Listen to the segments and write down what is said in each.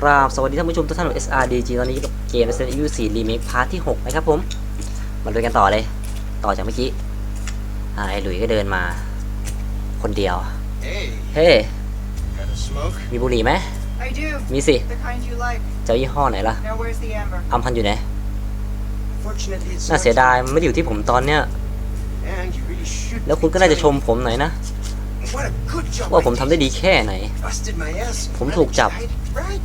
กราบสวัสดีท่านผู้ชมทุกท่านของ SRDG ตอนนี้กับเกม Resident Evil 4 Remake พาร์ทที่ 6 นะครับผม มาดูกันต่อเลย ต่อจากเมื่อกี้อ่าไอ้หลุยก็เดินมา คนเดียว Hey, เฮ้ got a smoke? มีบุหรี่ไหม I do. มีสิ The kind you like. เจ้ายี่ห้อไหนล่ะ Now where's the amber? อัมพันอยู่ไหน Fortunately, it's น่า not เสียดายมันไม่ได้อยู่ที่ผมตอนเนี้ย And you really should แล้วคุณก็น่าจะชมผมหน่อยนะ ว่าผมทำได้ดีแค่ไหน ผมถูกจับ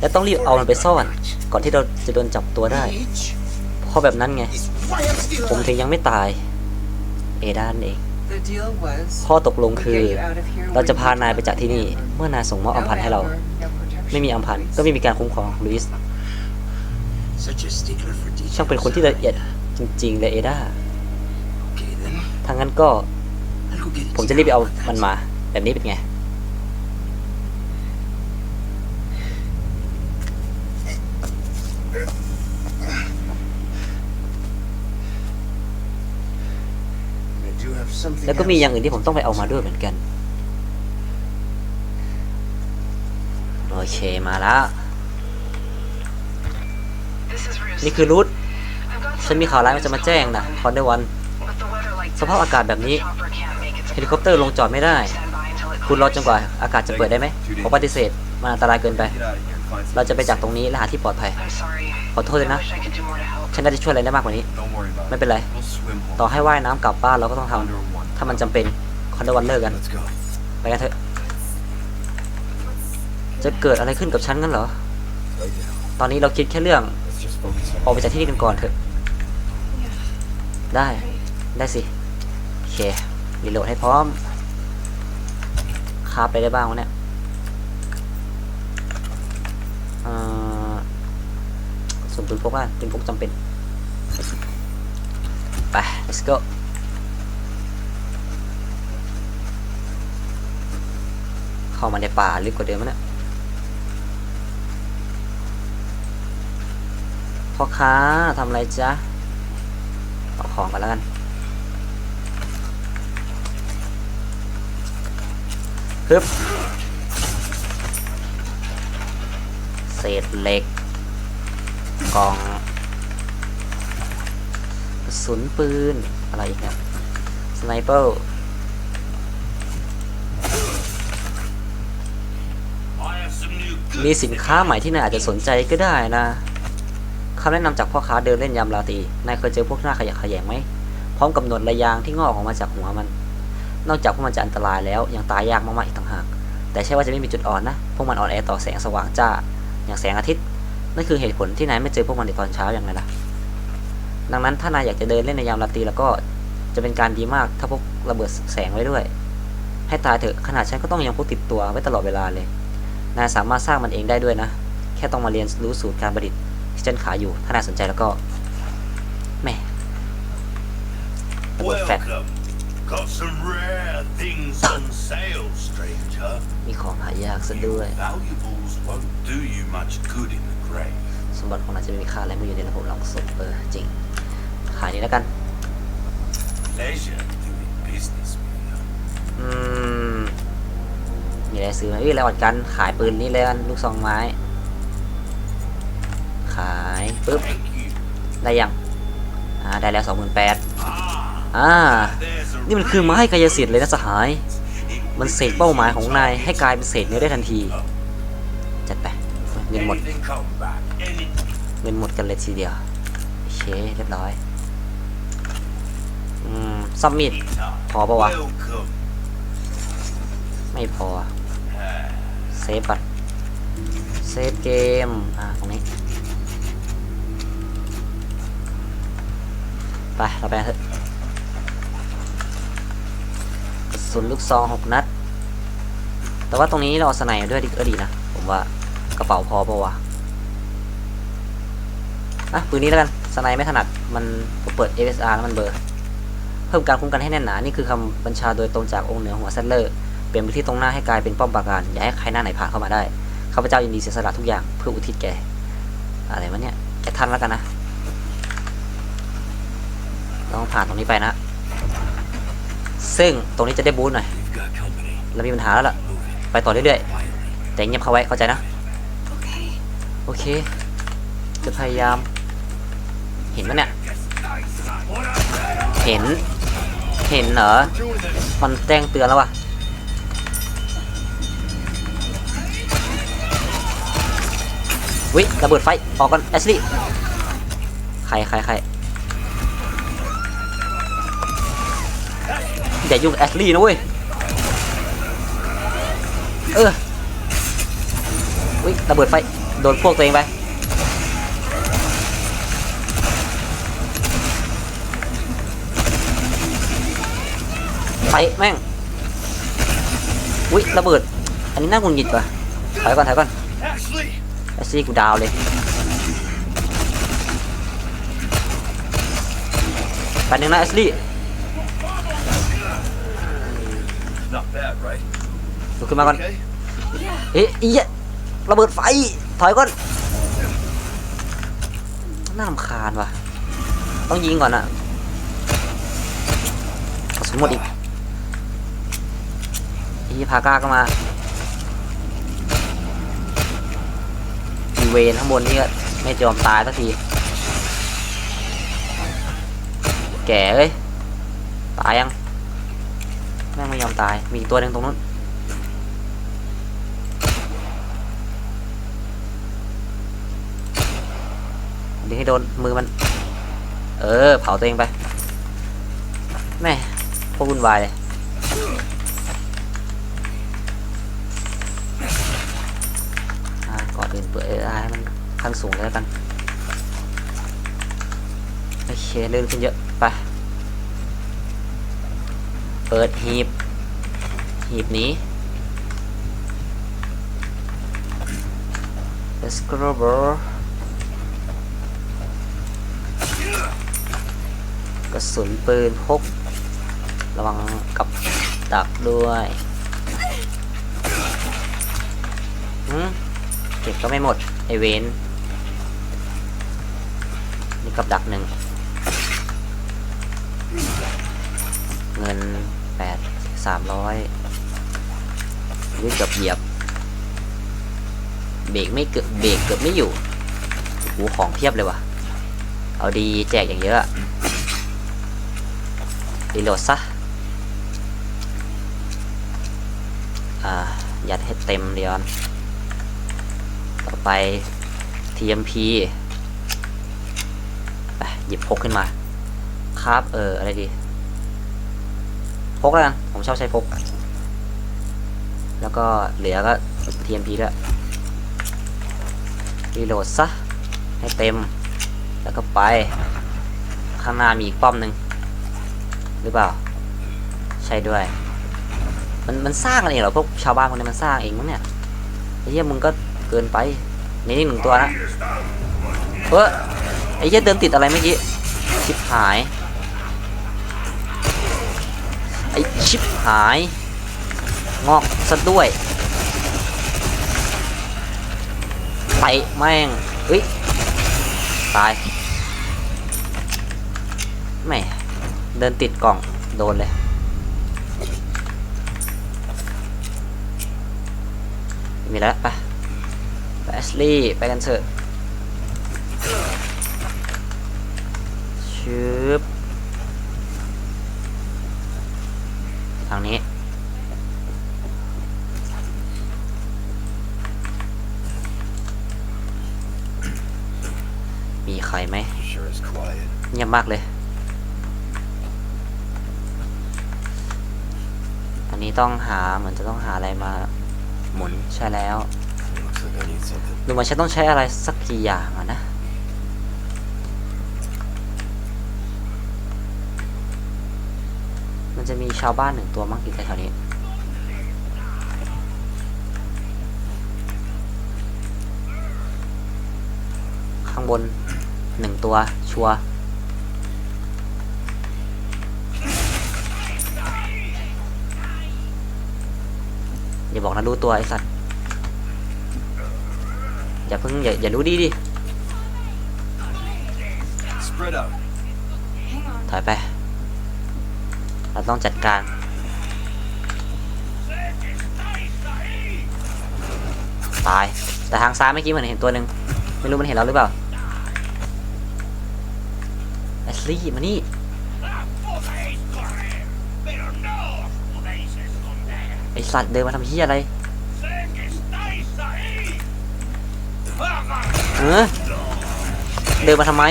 และต้องรีบเอามันไปซ่อน ก่อนที่เราจะโดนจับตัวได้ เพราะแบบนั้นไง ผมถึงยังไม่ตาย เอดานเอง ข้อตกลงคือ เราจะพานายไปจากที่นี่ เมื่อนายส่งมอบอัมพันให้เรา ไม่มีอัมพันก็ไม่มีการคุ้มครองลุยส์ช่างเป็นคนที่ละเอียดจริงๆเลยเอดาทางนั้นก็ ผมจะรีบไปเอามันมา แบบนี้เป็นไง I do have something แล้วก็มีอย่าง else. อื่นที่ผมต้องไปเอามาด้วยเหมือนกัน โอเคมาแล้ว นี่คือรูทฉันมีข่าวร้ายมันจะมาแจ้งนะคอนเดวัน สภาพอากาศแบบนี้ เฮลิคอปเตอร์ลงจอดไม่ได้ คุณรอจนกว่าอากาศจะเปิดได้ไหมผมปฏิเสธ มันอันตรายเกินไป เราจะไปจากตรงนี้และหาที่ปลอดภัย ขอโทษเลยนะ ฉันน่าจะช่วยอะไรได้มากกว่านี้ Don't worry about ไม่ it. เป็นไร We'll swim home. ต่อให้ว่ายน้ำกลับบ้านเราก็ต้องทำ Under one. ถ้ามันจำเป็นคอนเดวันเลิกกัน Let's go. ไปกันเถอะ จะเกิดอะไรขึ้นกับฉันกันเหรอ ตอนนี้เราคิดแค่เรื่อง Let's just focus on ออกไปจากที่นี่กันก่อนเถอะ ได้ ได้สิ โอเครีโหลดให้พร้อม คาบไปได้บ้างวะเนี่ยเอ่อส่วนปืนพกว่าปืนพกจำเป็น ไป let's go เข้ามาในป่าลึกกว่าเดิมมั้ยเนี่ยพ่อค้าทำอะไรจ๊ะ เอาของกันแล้วกัน ฮึบเศษเหล็กกล่องกระสุนปืน อะไรอีกเนี่ยสไนเปอร์มีสินค้าใหม่ที่นายอาจจะสนใจก็ได้นะคำแนะนำจากพ่อค้าเดินเล่นยามราตรีนายเคยเจอพวกหน้าขยะขยงไหมพร้อมกับหนวดระยางที่งอกออกมาจากหัวมัน นอกจากพวกมันจะอันตรายแล้วยังตายยากมากๆอีกต่างหาก แต่ใช่ว่าจะไม่มีจุดอ่อนนะ พวกมันอ่อนแอต่อแสงสว่างจ้า อย่างแสงอาทิตย์ นั่นคือเหตุผลที่นายไม่เจอพวกมันในตอนเช้าอย่างไรล่ะ ดังนั้นถ้านายอยากจะเดินเล่นในยามราตรีแล้วก็จะเป็นการดีมากถ้าพกระเบิดแสงไว้ด้วย ให้ตายเถอะขนาดฉันก็ต้องยังพกติดตัวไว้ตลอดเวลาเลย นายสามารถสร้างมันเองได้ด้วยนะ แค่ต้องมาเรียนรู้สูตรการประดิษฐ์ที่ฉันขายอยู่ ถ้านายสนใจแล้วก็แม่ระเบิดแฟลช Got some rare things on sale, stranger. มีของหายากซะด้วย Valuables won't do you much good in the grave. สมบัติของนายจะไม่มีค่าอะไรเมื่ออยู่ในระบบหลังศพเออจริง ขายนี้แล้วกัน Pleasure doing business with you. อืม มีอะไรซื้อไหมเอ้ยแล้วอดกัน ขายปืนนี่เลยกันลูกซองไม้ ขายปุ๊บ Thank you. ได้ยัง อ่า ได้แล้วสองหมื่นแปด Ah, อ่า there's a นี่มันคือไม้กายสิทธิ์เลยนะสหาย มันเสกเป้าหมายของนายให้กลายเป็นเศษเนื้อได้ทันที จัดไป เงินหมด เงินหมดกันเลยทีเดียว โอเค เรียบร้อย อืมซัมมิดพอปะวะ ไม่พอ เซฟก่อนเซฟเกม อ่า ตรงนี้ ไป เราไปเถอะ สุนลูกซองหกนัด แต่ว่าตรงนี้เราสไนด์ด้วยดีก็ดีนะ ผมว่ากระเป๋าพอปะวะอะปืนนี้แล้วกันสไนด์ไม่ถนัด มันเปิด FSR แล้วมันเบอร์ เพิ่มการคุ้มกันให้แน่นหนา นี่คือคำบัญชาโดยตรงจากองค์เหนือหัวเซตเลอร์ เปลี่ยนพื้นที่ตรงหน้าให้กลายเป็นป้อมปราการ อย่าให้ใครหน้าไหนผ่านเข้ามาได้ ข้าพเจ้ายินดีเสียสละทุกอย่างเพื่ออุทิศแก่ อะไรวะเนี่ยแกทันแล้วกันนะ ต้องผ่านตรงนี้ไปนะ ซึ่งตรงนี้จะได้บูสต์หน่อย We've got company. แล้วมีปัญหาแล้วล่ะ ไปต่อเรื่อยๆ แต่เงียบเขาไว้เข้าใจนะ โอเค จะพยายาม เห็นไหมเนี่ย เห็น เห็นเหรอ มันแจ้งเตือนแล้ววะวิระเบิดไฟ ออกกันแอชลี่ใครใครใคร อย่ายุ่งกับแอชลี่นะเว้ย เออวิระเบิดไฟ โดนพวกตัวเองไป ไปแม่ง อุ้ยระเบิด อันนี้น่าหงุนหงิดว่ะถอยก่อนถอยก่อนแอชลี่กูดาวเลยไปหนึ่งนะแอชลี่ ขึ้นมาก่อน Okay. เอ๊ะอีอะระเบิดไฟ ถอยก่อน น่ารำคาญว่ะ ต้องยิงก่อนอะกระสุนหมดอีกอีพาก้าก็มาอีเวนข้างบนนี่ก็ไม่ยอมตายสักที แก่เอ้ย ตายยัง แม่งไม่ยอมตาย มีอีกตัวหนึ่งตรงนู้น ดึงให้โดนมือมัน เออ เผาตัวเองไปแม่พวกวุ่นวายเลยก่อนอื่นเปิดเอไอมันขั้นสูงเลยแล้วกัน โอเคเลื่อนขึ้นเยอะ ไป เปิดหีบ หีบนี้ Let's go bro กระสุนปืนพก ระวังกับดักด้วยเก็บก็ไม่หมด ไอเวนนี่กับดักหนึ่ง เงินแปดสามร้อยวิ่งเกือบเหยียบ เบรกไม่เกือบเบรกเกือบไม่อยู่โอ้ของเพียบเลยว่ะ เอาดีแจกอย่างเยอะ รีโหลดซะยัดให้เต็มเดียวนต่อไป TMP ไปหยิบพกขึ้นมา ครับ เออ อะไรดี พกแล้วกัน ผมชอบใช้พก แล้วก็เหลือก็ TMP ด้วยรีโหลดซะ ให้เต็ม แล้วก็ไป ข้างหน้ามีอีกป้อมหนึ่ง หรือเปล่า ใช่ด้วย มันมันสร้างกันเองเหรอพวกชาวบ้านพวกนี้มันสร้างเองมั้งเนี่ยไอ้เหี้ยมึงก็เกินไปนี่นี่หนึ่งตัวนะเออไอ้เหี้ยเดินติดอะไรเมื่อกี้ชิบหายไอ้ชิบหาย งอกซะด้วยไปแม่งเฮ้ยตายแม่ เดินติดกล่องโดนเลย มีแล้วไปไปแอชลี่ไปกันเถอะชืบทางนี้มีใครไหม Sure is quiet. เงียบมากเลย อันนี้ ต้องหาเหมือนจะต้องหาอะไรมาหมุนใช่แล้ว ดูเหมันฉันต้องใช้อะไรสักกี่อย่างอะนะมันจะมีชาวบ้านหนึ่งตัวมั้งอยู่แถวนี้ ข้างบนหนึ่งตัวชัวร์ อย่าบอกนะรู้ตัวไอ้สัตว์ อย่าเพิ่งอย่าอย่ารู้ดีดิ Spread out. ถอยไป เราต้องจัดการ ตาย แต่ทางซ้ายเมื่อกี้เหมือนเห็นตัวหนึ่ง ไม่รู้มันเห็นเราหรือเปล่าแอชลี่มานี่ สัตว์เดินมาทำเฮียอะไรเออเดินมาทำไม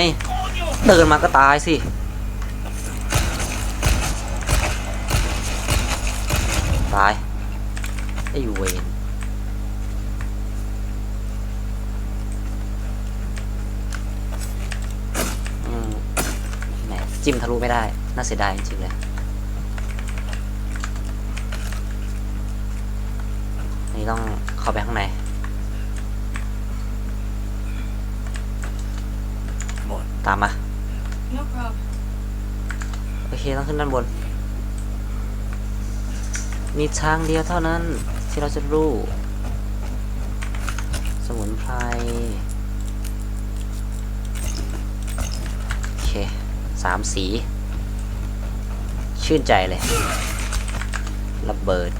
เดินมาก็ตายสิตายไอ้เวนจิ้มทะลุไม่ได้ น่าเสียดายจริงๆเลย นี่ต้องเข้าไปข้างในตามมา No problem. โอเค ต้องขึ้นด้านบน มีทางเดียวเท่านั้นที่เราจะรู้ สมุนไพร โอเค สามสี ชื่นใจเลย ระเบิด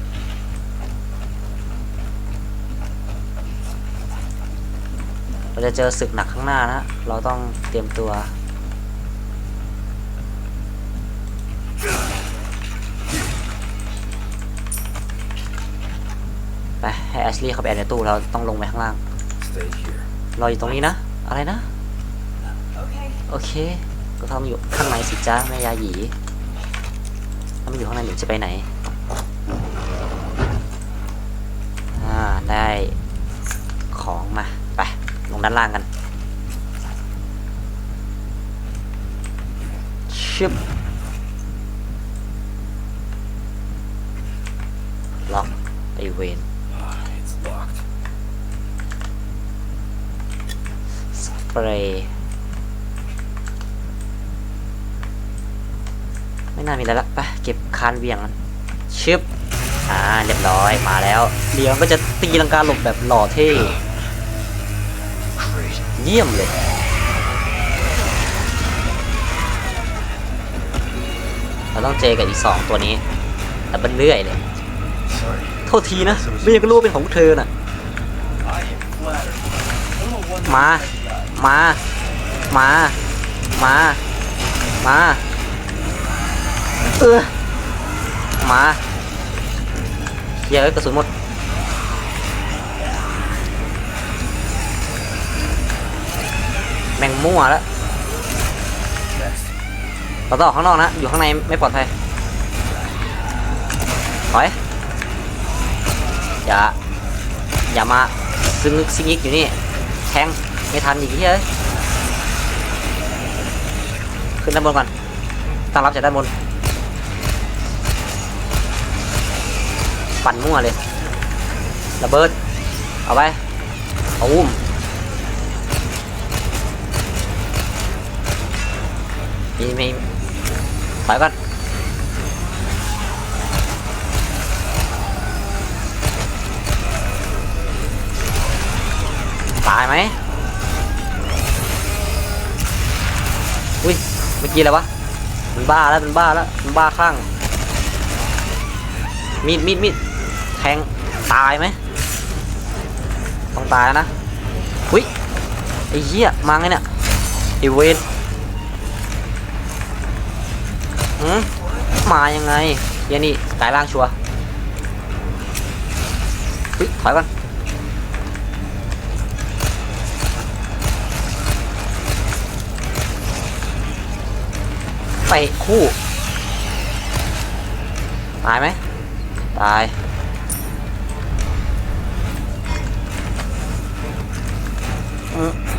เราจะเจอศึกหนักข้างหน้านะ เราต้องเตรียมตัว ไปให้แอชลีย์เข้าไปในตู้เราต้องลงไปข้างล่าง รออยู่ตรงนี้นะ อะไรนะ โอเค ก็ต้องอยู่ข้างในสิจ้าแม่ยาหยีถ้าไม่อยู่ข้างในหนูจะไปไหน อ่า ได้ของมา ไป ลง ด้านล่างกันชึบล็อกไอเวนสเปรย์ไม่น่ามีอะไรละไปเก็บคานเวียงมันชึบอ่าเรียบร้อยมาแล้วเดี๋ยวมันก็จะตีลังกาหลบแบบหล่อเท่ เยี่ยมเลย เราต้องเจอกับอีกสองตัวนี้ แต่เป็นเรื่อยเลยโทษทีนะไม่อยากรู้เป็นของเธอน่ะ มา มา มา มา มา เออ มาเยอะกระสุนหมด ม่งมั่วแล้วเราต้องออกข้างนอกนะ อยู่ข้างในไม่ปลอดภัยถอยอย่า อย่ามาซึงนึกซิงิกอยู่นี่ แทง ไม่ทันอีกที่เอ้ยขึ้นด้านบนก่อน ตั้งรับจากด้านบน ปั่นมั่วเลย ระเบิด เอาไปเอาอุ้ม มีมีถอยก่อนตายไหมอุ้ยเมื่อกี้อะไรวะมันบ้าแล้วมันบ้าแล้วมันบ้าคลั่งมีดมีดมีดแทงตายไหมต้องตายนะอุ้ยไอ้เหี้ยมาไงเนี่ยไอ้เวน หืมมายังไงเหี้ยันนี่กายล่างชัวร์ถอยก่อนไปคู่ ตายไหมตาย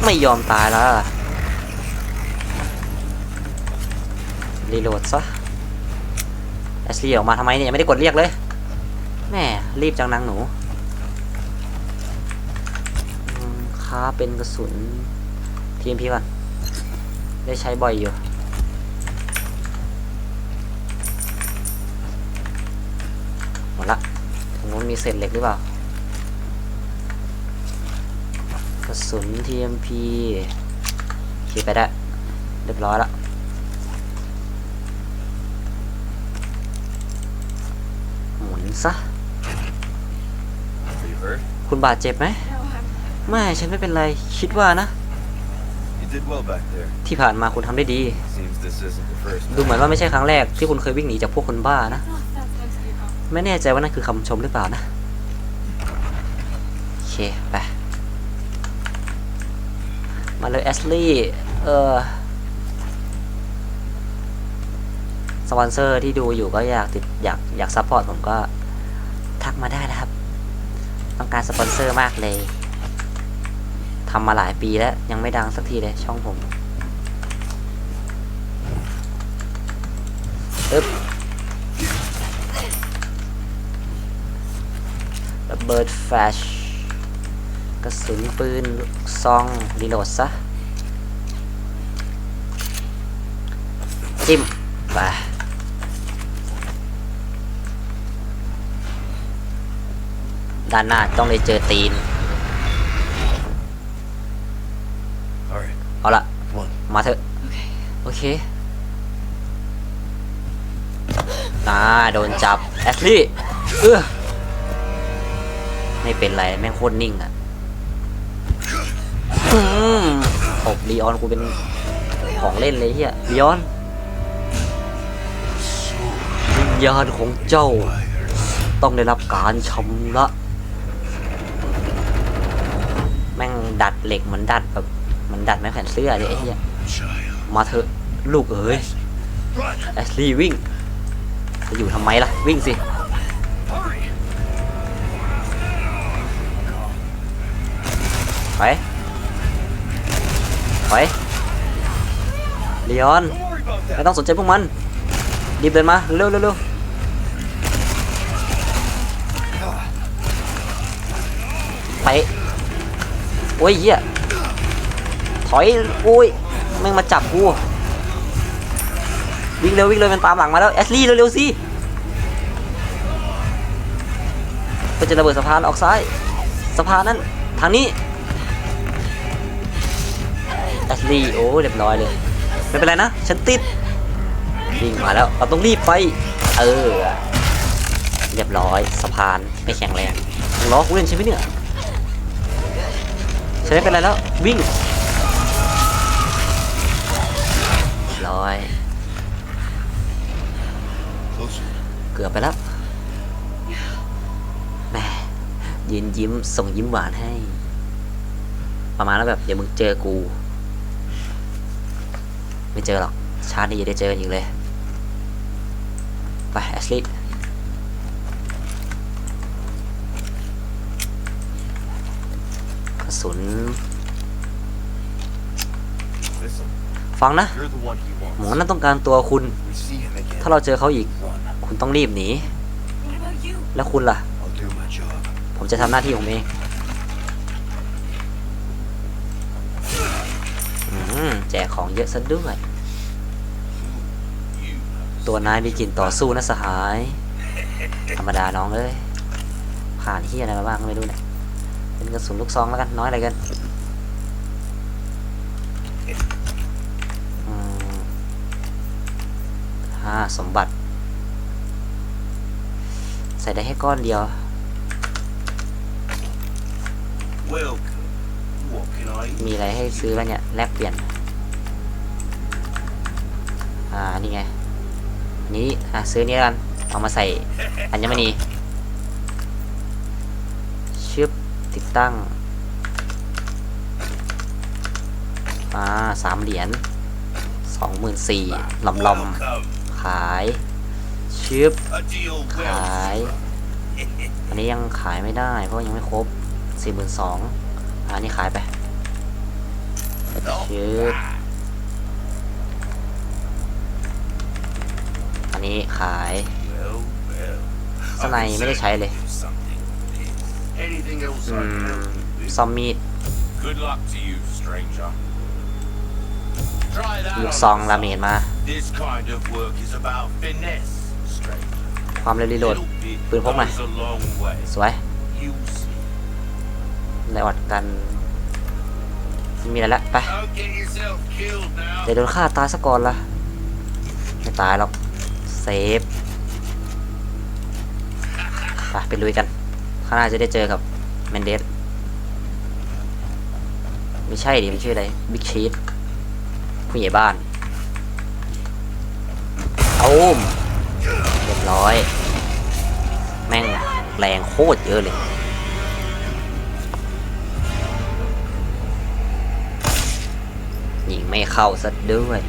ไม่ยอมตายแล้วล่ะรีโหลดซะ แอชลีย์ออกมาทำไมเนี่ยยังไม่ได้กดเรียกเลยแม่รีบจังนางหนูค้าเป็นกระสุนทีมพีก่อนได้ใช้บ่อยอยู่หมดละตรงนู้นมีเศษเหล็กหรือเปล่ากระสุน TMP ขี่ไปได้ เรียบร้อยละ ซะ You hurt? คุณบาดเจ็บไหม No, I'm ไม่ ฉันไม่เป็นไร คิดว่านะ You did well back there. ที่ผ่านมาคุณทำได้ดี Seems this isn't the first ดูเหมือนว่าไม่ใช่ครั้งแรกที่คุณเคยวิ่งหนีจากพวกคนบ้านะ Oh, that's meant to be wrong. ไม่แน่ใจว่านั่นคือคำชมหรือเปล่านะ โอเค ไป มาเลยแอสลี่ เออสปอนเซอร์ที่ดูอยู่ก็อยากติดอยากอยากซัพพอร์ตผมก็ทักมาได้นะครับ ต้อง การสปอนเซอร์มากเลยทำมาหลายปีแล้ว ยังไม่ดังสักทีเลยช่องผมอึ๊บระเบิดแฟชกระสุนปืนซองรีโหลดซะจิ้ม ด้านหน้าต้องได้เจอตีน Alright, เอาละ one. มาเถอะ โอเคอ่าโดนจับ แอสลี่ เออไม่เป็นไร แม่งโคตรนิ่งอะอืมตบลีออนกูเป็นของเล่นเลยเฮียลีออนวิญญาณของเจ้า ต้องได้รับการชำระ แม่งดัดเหล็กเหมือนดัดแบบเหมันดัดไม้แขวนเสื้อเลยไอ้เหี้ย Child. มาเถอะลูกเอ๋ย Run. แอชลีย์วิ่งจะอยู่ทำไมล่ะ วิ่งสิ Hurry. ไปไปลีออน Don't worry about ไม่ that. ต้องสนใจพวกมันรีบเดินมา เร็วเร็วเร็ว โอ้ยเหี้ยถอยโอ้ยแม่งมาจับกูวิ่งเร็ววิ่งเร็วมันตามหลังมาแล้วแอชลีย์เร็วๆสิก็จะระเบิดสะพานออกซ้ายสะพานนั้นทางนี้แอชลีย์โอ้เรียบร้อยเลยไม่เป็นไรนะฉันติดวิ่งมาแล้วเราต้องรีบไปเออเรียบร้อยสะพานไม่แข็งแรงมึงล้อกูเล่นใช่ไหมเนี่ย ฉันไม่เป็นไรแล้ว วิ่งร้อย เกือบไปแล้วแหมยืนยิ้มส่งยิ้มหวานให้ ประมาณแล้วแบบเดี๋ยวมึงเจอกู ไม่เจอหรอก ชาตินี้อย่าได้เจอกันอีกเลย ไปแอชลีย์ สุน Listen, ฟังนะ you're the one he หมอ wants. นั่นต้องการตัวคุณ We see him again. ถ้าเราเจอเขาอีก Run. คุณต้องรีบหนี What about you? แล้วคุณล่ะ I'll do my job. ผมจะทำหน้าที่ของผมเองอืมแจกของเยอะซะด้วย You ตัวนายมีกลิ่นต่อสู้นะสหาย ธรรมดาน้องเอ้ยผ่านที่อะไรมาบ้างก็ไม่รู้เนี่ย เป็นกระสุนลูกซองแล้วกันน้อยอะไรกันอืมห้าสมบัติ ใส่ได้แค่ก้อนเดียว well, I มีอะไรให้ซื้อแล้วเนี่ย แลกเปลี่ยน อ่า นี่ไงนนี้ อะ ซื้อนี้กัน เอามาใส่อัญมณี ติดตั้งอ่าสามเหรียญสองหมื่นสี่ลำล Welcome. ำขายชึบ A deal ข well าย อันนี้ยังขายไม่ได้ เพราะยังไม่ครบสี่หมื่นสองอันนี้ขายไป struck. ชึบอันนี้ขาย Well, well. สไนไม่ได้ใช้เลย Anything else อื I can ม help you with? ซอมมีด Good luck to you, stranger. Try that ลูก on ซอง the ลาเมด side. มา This kind of work is about finesse, stranger. ความเร็วรีโหลด Little bit ปืนพกหน่อย goes a long way. สวย You see. ไลออดกันไม่มีอะไรละไป Don't get yourself killed now. เดี๋ยวโดนฆ่าตายซะก่อนละไม่ตายหรอก เซฟ ไปไปลุยกัน ข้างหน้าจะได้เจอกับเมนเดสไม่ใช่ดิมันชื่ออะไรบิ๊กชีสผู้ใหญ่บ้านเอามเรียบร้อย แม่งแรงโคตรเยอะเลยยิงไม่เข้าซะด้วย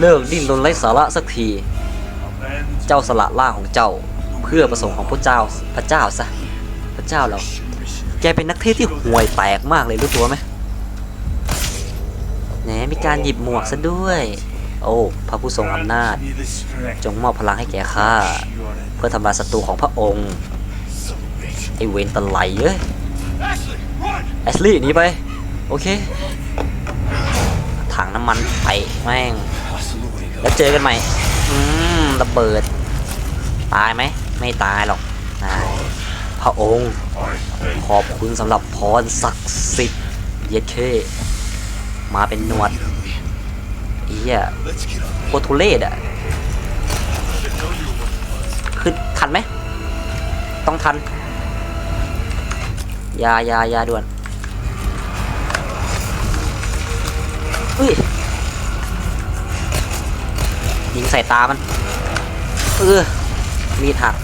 เลิกดิ้นรนไร้สาระสักที เจ้าสละร่างของเจ้าเพื่อประสงค์ของพระเจ้าพระเจ้าซะพระเจ้าเรา แกเป็นนักเทศที่ห่วยแตกมากเลยรู้ตัวไหมแหนมีการหยิบหมวกซะด้วย โอ้พระผู้ทรงอำนาจ จงมอบพลังให้แก่ข้าเพื่อทำลายศัตรูของพระองค์ไอเวนตะไลเอ้ยแอชลี่หนีไป โอเค ถังน้ำมันไปแม่ง แล้วเจอกันใหม่ อืมระเบิด ตายไหม ไม่ตายหรอกนะพระองค์ ขอบคุณสำหรับพรศักดิ์สิทธิ์เยเค มาเป็นหนวดเอียโคตรทุเลศอะ คือทันไหม ต้องทัน ยายายาด่วนอุ้ย ยิงใส่ตามัน เออมีดหัก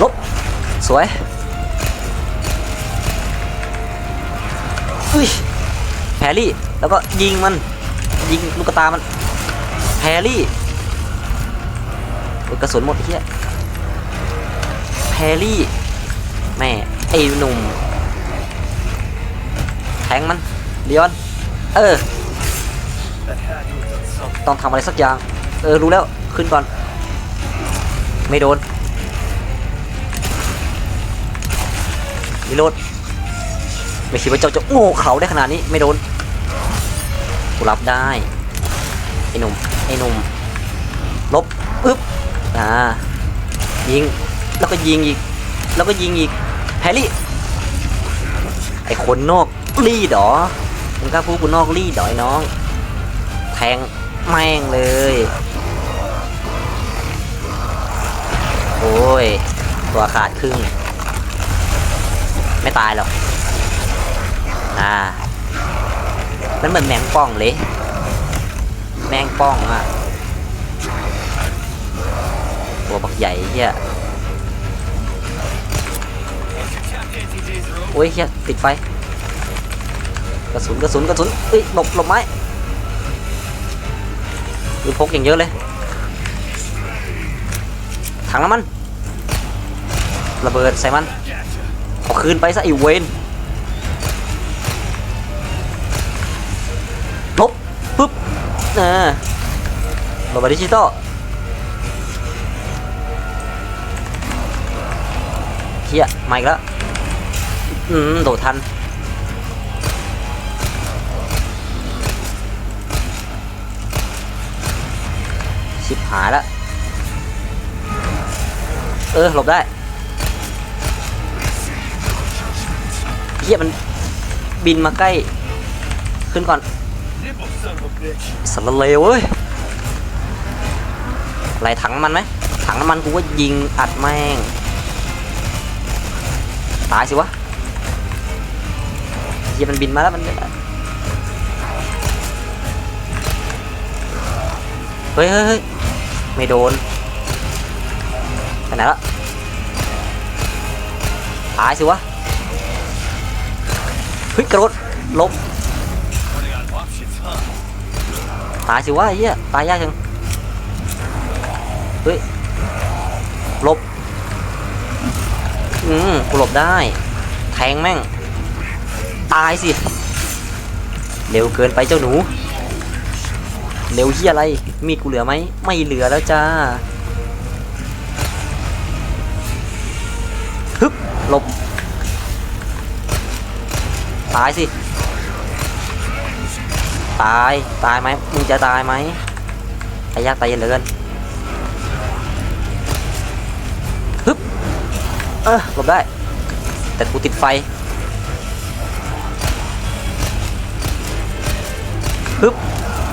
ลบสวยอุ้ยแพรรี่แล้วก็ยิงมัน ยิงลูกตามันแพรรี่กระสุนหมดไอ้เหี้ยแพรรี่แม่ไอ้หนุ่มแทงมันเลียนเออ ต้องทำอะไรสักอย่าง เออ รู้แล้ว ขึ้นก่อน ไม่โดนมิโรดไม่คิดว่าเจ้าจะโง่เขาได้ขนาดนี้ไม่โดนกูรับได้ ไอ้หนุ่ม ไอ้หนุ่ม ลบปึ๊บ อ่า ยิง แล้วก็ยิงอีก แล้วก็ยิงอีก แฮร์รี่ ไอ้คนนอกรีดหรอมึงกล้าพูดกูนอกรีดหรอไอ้น้อง ทงแม่งเลย โอ้ย ตัวขาดครึ่ง ไม่ตายหรอก อ่า มันเหมือนแมงป่องเลย แมงป่องอะตัวบักใหญ่เฮียโอ้ยเฮียติดไฟ กระสุนกระสุนกระสุนเอ้ยหลบหลบไม้ ปืนพกอย่างเยอะเลย ถังน้ำมัน ระเบิดใส่มัน เอาคืนไปซะไอีเวนลบปุ๊บอ่าระเบิดดิจิตอลเฮียมาอีกแล้ว อืม โดดทัน หายแล้วเออหลบได้เฮียมันบินมาใกล้ ขึ้นก่อนสารเลวเว้ยอะไรถังน้ำมันไหมถังน้ำมันกูก็ยิงอัดแม่งตายสิวะเฮียมันบินมาแล้วมันเฮ้ยเฮ้ยเฮ้ย ไม่โดนไปไหนละตายสิวะเฮ้ยกระโดดลบตายสิวะไอ้เหี้ยตายยากจังเฮ้ยลบอืมกูหลบได้ แทงแม่ง ตายสิ เร็วเกินไปเจ้าหนู เร็วเฮียอะไร มีดกูเหลือไหม ไม่เหลือแล้วจ้าฮึบหลบ ตายสิ ตาย ตายไหมมึงจะตายไหมตายยากตายเย็นเหลือเกินฮึบเออหลบได้ แต่กูติดไฟ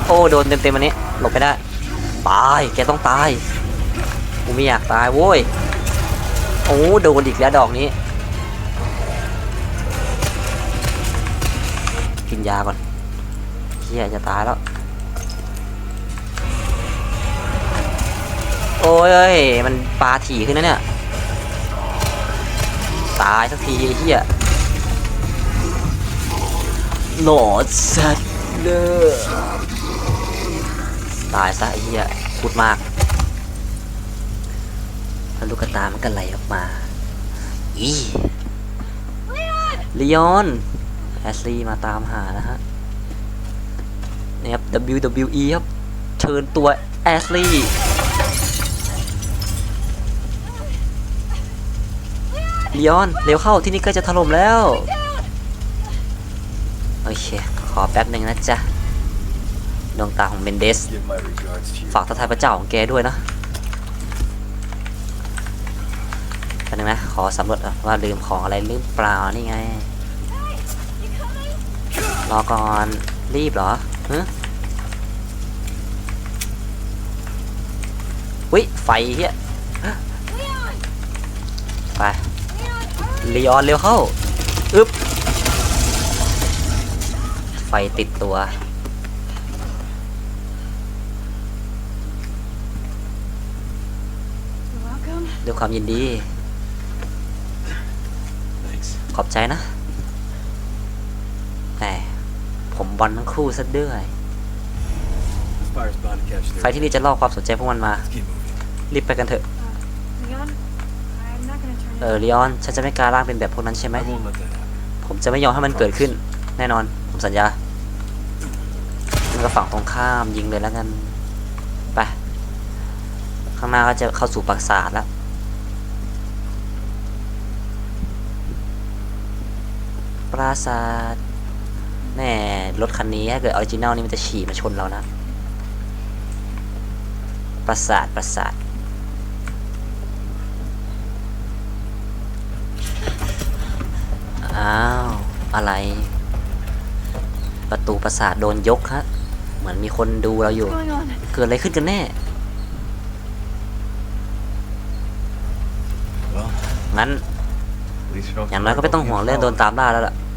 โอ้โดนเต็มๆอันนี้หลบไม่ได้ ตาย แกต้องตาย กูไม่อยากตายโว้ย โอ้โดนอีกแล้วดอกนี้ กินยาก่อนเฮียจะตายแล้ว โอ้ยอยมันปลาถี่ขึ้นนะเนี่ย ตายสักทีเฮียหลอดสัตว์เด้อ ตายซะไอ้เฮียพูดมากแล้วลูกกระตามันก็ไหลออกมา อีลีออนแอสลีมาตามหานะฮะนี่ครับ WWE ครับ เชิญตัวแอสลีลีออน เร็วเข้าที่นี่ใกล้จะถล่มแล้ว โอเค ขอแป๊บหนึ่งนะจ๊ะ ดวงตาของเมนเดส Give my regards to you. ฝากทักทายพระเจ้าของแกด้วยนะแป๊บนึงนะ ขอสำรวจก่อนว่าลืมของอะไรหรือเปล่านี่ไง รอก่อนรีบเหรอฮะวิไฟเฮียไปลีออนเร็วเข้า อึ๊บ ไฟติดตัว ด้วยความยินดี Thanks. ขอบใจนะ แต่ผมบอลทั้งคู่ซะด้วย This fire's bound to catch ไฟ their ที่นี่จะล่อความสนใจพวกมันมา Let's keep moving. รีบไปกันเถอะ Leon, I'm not gonna turn เออลีออนฉันจะไม่กล้าร่างเป็นแบบพวกนั้นใช่ไหม I won't let that happen. ผมจะไม่ยอมให้มันเกิดขึ้น แน่นอน ผมสัญญามันก็ฝั่งตรงข้ามยิงเลยแล้วกัน ไป ข้างหน้าก็จะเข้าสู่ปราสาทแล้ว ปราสาทแน่รถคันนี้ถ้าเกิดออริจินัลนี่มันจะฉี่มาชนเรานะ ปราสาทปราสาทอ้าว อะไร ประตูปราสาทโดนยกฮะ เหมือนมีคนดูเราอยู่ What's going on? เกิดอะไรขึ้นกันแน่ Well, งั้น อย่างน้อยก็ไม่ต้องห่วงเรื่องโดนตามล่าแล้วล่ะ Come on. มาเถอะ